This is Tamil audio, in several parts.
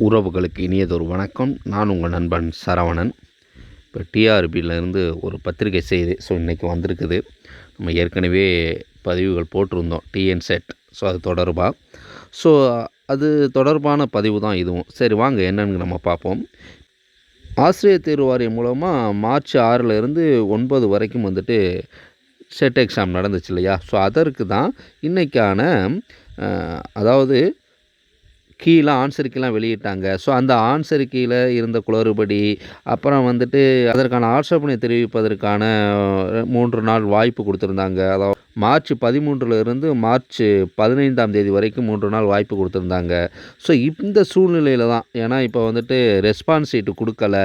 உறவுகளுக்கு இனியதொரு வணக்கம். நான் உங்கள் நண்பன் சரவணன். இப்போ டிஆர்பியிலேருந்து ஒரு பத்திரிகை செய்தி ஸோ இன்றைக்கி வந்திருக்குது. நம்ம ஏற்கனவே பதிவுகள் போட்டிருந்தோம் டிஎன் செட். ஸோ அது தொடர்பாக ஸோ அது தொடர்பான பதிவு தான் இதுவும். சரி வாங்க என்னன்னு நம்ம பார்ப்போம். ஆசிரியர் தேர்வு வாரியம் மூலமாக மார்ச் ஆறிலிருந்து ஒன்பது வரைக்கும் வந்துட்டு செட் எக்ஸாம் நடந்துச்சு இல்லையா? ஸோ அதற்கு தான் இன்றைக்கான அதாவது கீழே ஆன்சர் கீழே வெளியிட்டாங்க. ஸோ அந்த ஆன்சர் கீழே இருந்த குளறுபடி அப்புறம் வந்துட்டு அதற்கான ஆட்சேபனை தெரிவிப்பதற்கான மூன்று நாள் வாய்ப்பு கொடுத்துருந்தாங்க. அதாவது மார்ச் பதிமூன்றுலேருந்து மார்ச் பதினைந்தாம் தேதி வரைக்கும் மூன்று நாள் வாய்ப்பு கொடுத்துருந்தாங்க. ஸோ இந்த சூழ்நிலையில் தான் ஏன்னா இப்போ வந்துட்டு ரெஸ்பான்ஸ் சீட்டு கொடுக்கல.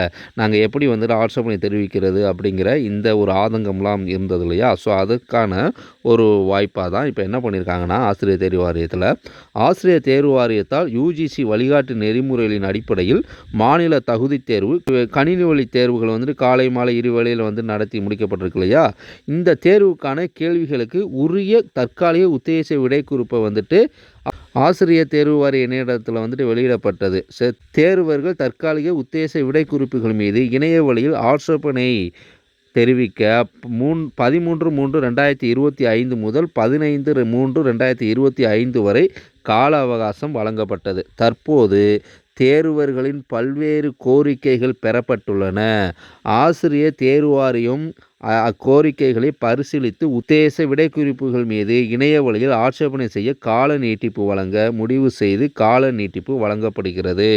நாங்கள் எப்படி வந்துட்டு ஆட்சேபனை தெரிவிக்கிறது அப்படிங்கிற இந்த ஒரு ஆதங்கம்லாம் இருந்தது இல்லையா? ஸோ அதுக்கான ஒரு வாய்ப்பாக தான் இப்போ என்ன பண்ணியிருக்காங்கன்னா ஆசிரியர் தேர்வு வாரியத்தில். ஆசிரியர் தேர்வு வாரியத்தால் யூஜிசி வழிகாட்டு நெறிமுறைகளின் அடிப்படையில் மாநில தகுதி தேர்வு கணினி வழி தேர்வுகள் வந்துட்டு காலை மாலை இரு வேளையில் வந்து நடத்தி முடிக்கப்பட்டிருக்கு இல்லையா? இந்த தேர்வுக்கான கேள்விகளுக்கு உரிய தற்காலிக உத்தேச விடைக்குறிப்பை வந்துட்டு ஆசிரியர் தேர்வு வாரிய இணையதளத்தில் வந்துட்டு வெளியிடப்பட்டது. தேர்வர்கள் தற்காலிக உத்தேச விடைக்குறிப்புகள் மீது இணைய வழியில் ஆட்சேபனை தெரிவிக்க மூன் பதிமூன்று மூன்று ரெண்டாயிரத்தி இருபத்தி ஐந்து முதல் பதினைந்து மூன்று ரெண்டாயிரத்தி இருபத்தி ஐந்து வரை கால அவகாசம் வழங்கப்பட்டது. தற்போது தேர்வர்களின் பல்வேறு கோரிக்கைகள் பெறப்பட்டுள்ளன. ஆசிரியர் தேர்வாரியம் அக்கோரிக்கைகளை பரிசீலித்து உத்தேச விடைக்குறிப்புகள் மீது இணைய வழியில் ஆட்சேபனை செய்ய கால நீட்டிப்பு வழங்க முடிவு செய்து கால நீட்டிப்பு வழங்கப்படுகிறது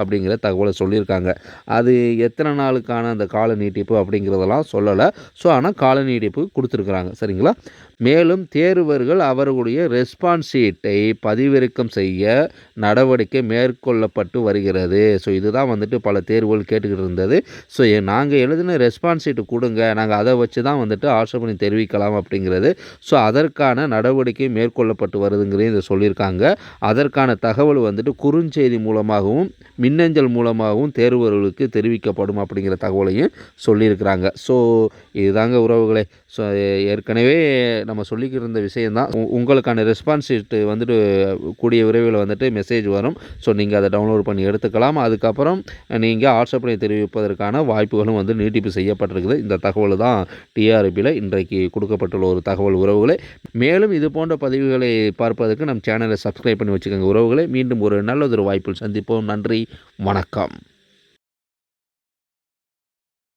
அப்படிங்கிற தகவலை சொல்லியிருக்காங்க. அது எத்தனை நாளுக்கான அந்த கால நீட்டிப்பு அப்படிங்கிறதெல்லாம் சொல்லலை. ஸோ ஆனால் கால நீட்டிப்பு கொடுத்துருக்குறாங்க. சரிங்களா? மேலும் தேர்வர்கள் அவர்களுடைய ரெஸ்பான்ஸ் ஷீட்டை பதிவிறக்கம் செய்ய நடவடிக்கை மேற்கொள்ளப்பட்டு வருகிறது. ஸோ இதுதான் வந்துட்டு பல தேர்வுகள் கேட்டுக்கிட்டு இருந்தது. ஸோ நாங்கள் எழுதின ரெஸ்பான்ஸ் ஷீட்டு கொடுங்க. நாங்கள் அதை வச்சு தான் வந்துட்டு ஆட்சேபனை தெரிவிக்கலாம் அப்படிங்கிறது. ஸோ அதற்கான நடவடிக்கை மேற்கொள்ளப்பட்டு வருதுங்கிறதையும் இதை சொல்லியிருக்காங்க. அதற்கான தகவல் வந்துட்டு குறுஞ்செய்தி மூலமாகவும் மின்னஞ்சல் மூலமாகவும் தேர்வர்களுக்கு தெரிவிக்கப்படும் அப்படிங்கிற தகவலையும் சொல்லியிருக்கிறாங்க. ஸோ இதுதாங்க உறவுகளை. ஸோ ஏற்கனவே நம்ம சொல்லிக்கிட்டு இருந்த விஷயந்தான் உங்களுக்கான ரெஸ்பான்ஸ் ஷீட்டு வந்துட்டு கூடிய விரைவில் வந்துட்டு மெசேஜ் வரும். ஸோ நீங்கள் அதை டவுன்லோட் பண்ணி எடுத்துக்கலாம். அதுக்கப்புறம் நீங்கள் ஆட்சேபனை தெரிவிப்பதற்கான வாய்ப்புகளும் வந்து நீட்டிப்பு செய்யப்பட்டிருக்குது. இந்த தகவல் தான் டிஆர்பியில் இன்றைக்கு கொடுக்கப்பட்டுள்ள ஒரு தகவல் உறவுகளை. மேலும் இது போன்ற பதிவுகளை பார்ப்பதற்கு நம் சேனலை சப்ஸ்கிரைப் பண்ணி வச்சுக்கோங்க உறவுகளை. மீண்டும் ஒரு நல்லதொரு வாய்ப்பில் சந்திப்போம். நன்றி. வணக்கம்.